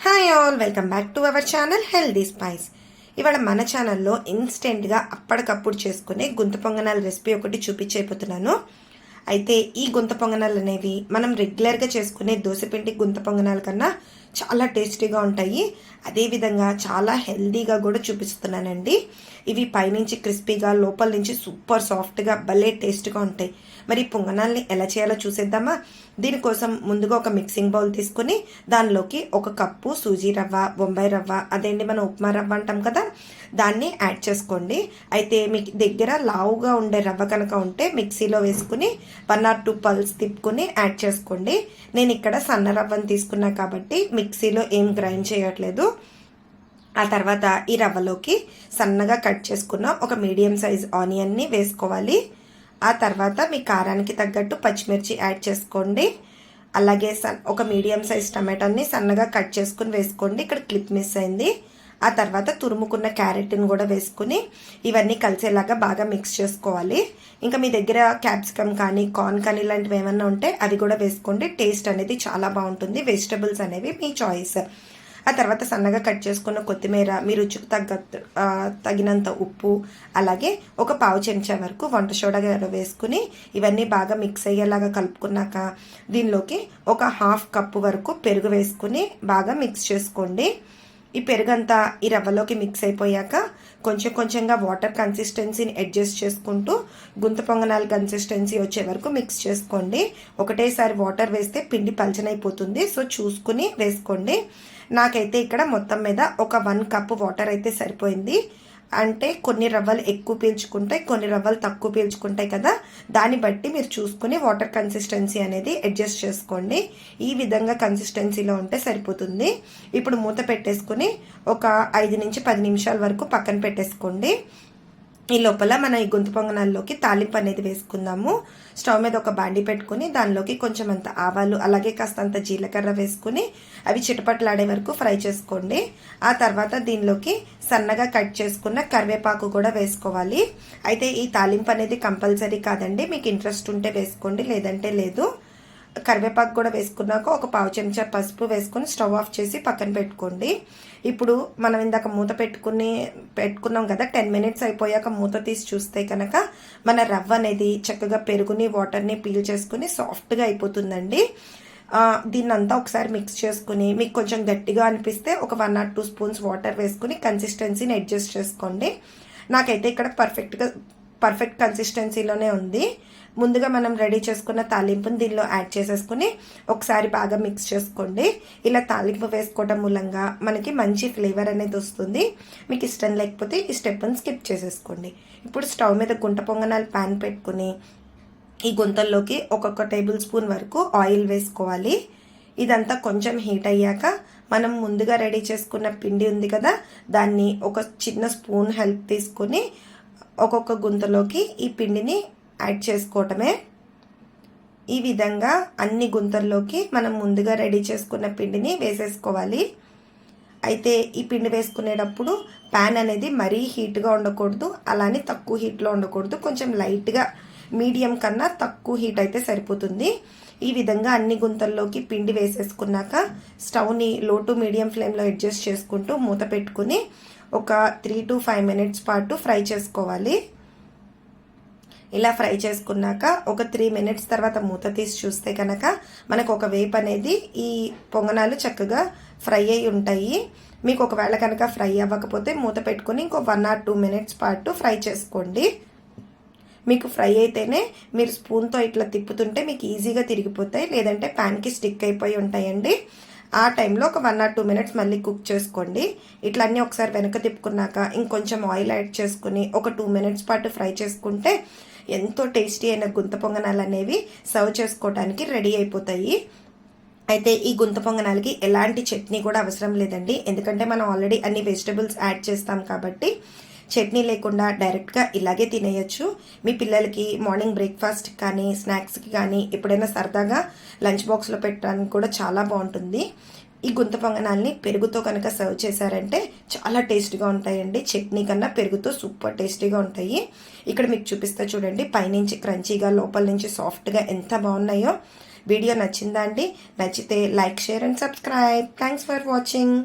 Hi all welcome back to our channel healthy spice ఇవాళ మన ఛానల్లో ఇన్స్టెంట్గా అప్పటికప్పుడు చేసుకునే గుంత పొంగనాల రెసిపీ ఒకటి చూపించైపోతున్నాను అయితే ఈ గుంత పొంగనాలు అనేవి మనం రెగ్యులర్గా చేసుకునే దోశపిండి గుంత పొంగనాల కన్నా చాలా టేస్టీగా ఉంటాయి. అదేవిధంగా చాలా హెల్దీగా కూడా చూపిస్తున్నానండి. ఇవి పైనుంచి క్రిస్పీగా లోపల నుంచి సూపర్ సాఫ్ట్గా భలే టేస్ట్గా ఉంటాయి. మరి పొంగనాల్ని ఎలా చేయాలో చూసేద్దామా? దీనికోసం ముందుగా ఒక మిక్సింగ్ బౌల్ తీసుకుని దానిలోకి ఒక కప్పు సూజీ రవ్వ బొంబాయి రవ్వ అదేంటి మనం ఉప్మా రవ్వ అంటాం కదా దాన్ని యాడ్ చేసుకోండి. అయితే మీకు దగ్గర లావుగా ఉండే రవ్వ కనుక ఉంటే మిక్సీలో వేసుకుని వన్ ఆర్ టూ పల్స్ తిప్పుకొని యాడ్ చేసుకోండి. నేను ఇక్కడ సన్న రవ్వను తీసుకున్నా కాబట్టి మిక్సీలో ఏం గ్రైండ్ చేయట్లేదు. ఆ తర్వాత ఈ రవ్వలోకి సన్నగా కట్ చేసుకున్న ఒక మీడియం సైజ్ ఆనియన్ని వేసుకోవాలి. ఆ తర్వాత మీ కారానికి తగ్గట్టు పచ్చిమిర్చి యాడ్ చేసుకోండి. అలాగే సన్ ఒక మీడియం సైజ్ టమాటాని సన్నగా కట్ చేసుకుని వేసుకోండి. ఇక్కడ క్లిప్ మిస్ అయింది. ఆ తర్వాత తురుముకున్న క్యారెట్ని కూడా వేసుకుని ఇవన్నీ కలిసేలాగా బాగా మిక్స్ చేసుకోవాలి. ఇంకా మీ దగ్గర క్యాప్సికమ్ కానీ కార్న్ కానీ ఇలాంటివి ఏమన్నా ఉంటే అవి కూడా వేసుకోండి. టేస్ట్ అనేది చాలా బాగుంటుంది. వెజిటబుల్స్ అనేవి మీ చాయిస్ ఆ తర్వాత సన్నగా కట్ చేసుకున్న కొత్తిమీర మీ రుచికి తగ్గ తగినంత ఉప్పు అలాగే ఒక పావు చెంచా వరకు వంట సోడా వేసుకుని ఇవన్నీ బాగా మిక్స్ అయ్యేలాగా కలుపుకున్నాక దీనిలోకి ఒక హాఫ్ కప్పు వరకు పెరుగు వేసుకుని బాగా మిక్స్ చేసుకోండి. ఈ పెరుగంతా ఈ రవ్వలోకి మిక్స్ అయిపోయాక కొంచెం కొంచెంగా వాటర్ కన్సిస్టెన్సీని అడ్జస్ట్ చేసుకుంటూ గుంత పొంగనాల కన్సిస్టెన్సీ వచ్చే వరకు మిక్స్ చేసుకోండి. ఒకటేసారి వాటర్ వేస్తే పిండి పలచనైపోతుంది. సో చూసుకుని వేసుకోండి. నాకైతే ఇక్కడ మొత్తం మీద ఒక వన్ కప్ వాటర్ అయితే సరిపోయింది. అంటే కొన్ని రవ్వలు ఎక్కువ పీల్చుకుంటాయి కొన్ని రవ్వలు తక్కువ పీల్చుకుంటాయి కదా. దాన్ని బట్టి మీరు చూసుకుని వాటర్ కన్సిస్టెన్సీ అనేది అడ్జస్ట్ చేసుకోండి. ఈ విధంగా కన్సిస్టెన్సీలో ఉంటే సరిపోతుంది. ఇప్పుడు మూత పెట్టేసుకుని ఒక ఐదు నుంచి పది నిమిషాల వరకు పక్కన పెట్టేసుకోండి. ఈ లోపల మనం ఈ గొంతు పొంగనాల్లోకి తాలింపు అనేది వేసుకుందాము. స్టవ్ మీద ఒక బాండి పెట్టుకుని దానిలోకి కొంచెం అంత ఆవాలు అలాగే కాస్తంత జీలకర్ర వేసుకుని అవి చిటపట్లాడే వరకు ఫ్రై చేసుకోండి. ఆ తర్వాత దీనిలోకి సన్నగా కట్ చేసుకున్న కరివేపాకు కూడా వేసుకోవాలి. అయితే ఈ తాలింపు అనేది కంపల్సరీ కాదండి. మీకు ఇంట్రెస్ట్ ఉంటే వేసుకోండి లేదంటే లేదు. కరివేపాకు కూడా వేసుకున్నాక ఒక పావు చెంచా పసుపు వేసుకొని స్టవ్ ఆఫ్ చేసి పక్కన పెట్టుకోండి. ఇప్పుడు మనం ఇందాక మూత పెట్టుకుని పెట్టుకున్నాం కదా టెన్ మినిట్స్ అయిపోయాక మూత తీసి చూస్తే కనుక మన రవ్వ అనేది చక్కగా పెరుగుని వాటర్ని పీల్ చేసుకుని సాఫ్ట్గా అయిపోతుందండి. దీన్ని అంతా ఒకసారి మిక్స్ చేసుకుని మీకు కొంచెం గట్టిగా అనిపిస్తే ఒక one or two spoons water వేసుకుని కన్సిస్టెన్సీని అడ్జస్ట్ చేసుకోండి. నాకైతే ఇక్కడ పర్ఫెక్ట్గా పర్ఫెక్ట్ కన్సిస్టెన్సీలోనే ఉంది. ముందుగా మనం రెడీ చేసుకున్న తాలింపుని దీనిలో యాడ్ చేసేసుకుని ఒకసారి బాగా మిక్స్ చేసుకోండి. ఇలా తాలింపు వేసుకోవడం మూలంగా మనకి మంచి ఫ్లేవర్ అనేది వస్తుంది. మీకు ఇష్టం లేకపోతే ఈ స్టెప్ని స్కిప్ చేసేసుకోండి. ఇప్పుడు స్టవ్ మీద గుంట పొంగనాలు ప్యాన్ పెట్టుకుని ఈ గుంతల్లోకి ఒక్కొక్క టేబుల్ స్పూన్ వరకు ఆయిల్ వేసుకోవాలి. ఇదంతా కొంచెం హీట్ అయ్యాక మనం ముందుగా రెడీ చేసుకున్న పిండి ఉంది కదా దాన్ని ఒక చిన్న స్పూన్ హెల్ప్ తీసుకొని ఒక్కొక్క గుంతలోకి ఈ పిండిని యాడ్ చేసుకోవటమే. ఈ విధంగా అన్ని గుంతల్లోకి మనం ముందుగా రెడీ చేసుకున్న పిండిని వేసేసుకోవాలి. అయితే ఈ పిండి వేసుకునేటప్పుడు ప్యాన్ అనేది మరీ హీట్గా ఉండకూడదు అలానే తక్కువ హీట్లో ఉండకూడదు. కొంచెం లైట్గా మీడియం కన్నా తక్కువ హీట్ అయితే సరిపోతుంది. ఈ విధంగా అన్ని గుంతల్లోకి పిండి వేసేసుకున్నాక స్టవ్ని లో టు మీడియం ఫ్లేమ్లో అడ్జస్ట్ చేసుకుంటూ మూత పెట్టుకుని ఒక త్రీ టు ఫైవ్ మినిట్స్ పాటు ఫ్రై చేసుకోవాలి. ఇలా ఫ్రై చేసుకున్నాక ఒక త్రీ మినిట్స్ తర్వాత మూత తీసి చూస్తే కనుక మనకు ఒక వేపు అనేది ఈ పొంగనాలు చక్కగా ఫ్రై అయి ఉంటాయి. మీకు ఒకవేళ కనుక ఫ్రై అవ్వకపోతే మూత పెట్టుకుని ఇంకో వన్ ఆర్ టూ మినిట్స్ పాటు ఫ్రై చేసుకోండి. మీకు ఫ్రై అయితేనే మీరు స్పూన్తో ఇట్లా తిప్పుతుంటే మీకు ఈజీగా తిరిగిపోతాయి. లేదంటే ప్యాన్కి స్టిక్ అయిపోయి ఉంటాయండి. ఆ టైంలో ఒక వన్ ఆర్ టూ మినిట్స్ మళ్ళీ కుక్ చేసుకోండి. ఇట్లా అన్నీ ఒకసారి వెనక తిప్పుకున్నాక ఇంకొంచెం ఆయిల్ యాడ్ చేసుకుని ఒక టూ మినిట్స్ పాటు ఫ్రై చేసుకుంటే ఎంతో టేస్టీ అయిన గుంత పొంగనాలు అనేవి సర్వ్ చేసుకోవడానికి రెడీ అయిపోతాయి. అయితే ఈ గుంత పొంగనాలకి ఎలాంటి చట్నీ కూడా అవసరం లేదండి. ఎందుకంటే మనం ఆల్రెడీ అన్ని వెజిటబుల్స్ యాడ్ చేస్తాం కాబట్టి చట్నీ లేకుండా డైరెక్ట్గా ఇలాగే తినేయచ్చు. మీ పిల్లలకి మార్నింగ్ బ్రేక్ఫాస్ట్ కానీ స్నాక్స్కి కానీ ఎప్పుడైనా సరదాగా లంచ్ బాక్స్లో పెట్టడానికి కూడా చాలా బాగుంటుంది. ఈ గుంత పొంగనాల్ని పెరుగుతో కనుక సర్వ్ చేశారంటే చాలా టేస్ట్గా ఉంటాయండి. చట్నీ కన్నా పెరుగుతో సూపర్ టేస్టీగా ఉంటాయి. ఇక్కడ మీకు చూపిస్తే చూడండి. పైనుంచి క్రంచీగా లోపల నుంచి సాఫ్ట్గా ఎంత బాగున్నాయో. వీడియో నచ్చిందా అండి? నచ్చితే like share and subscribe. Thanks for watching.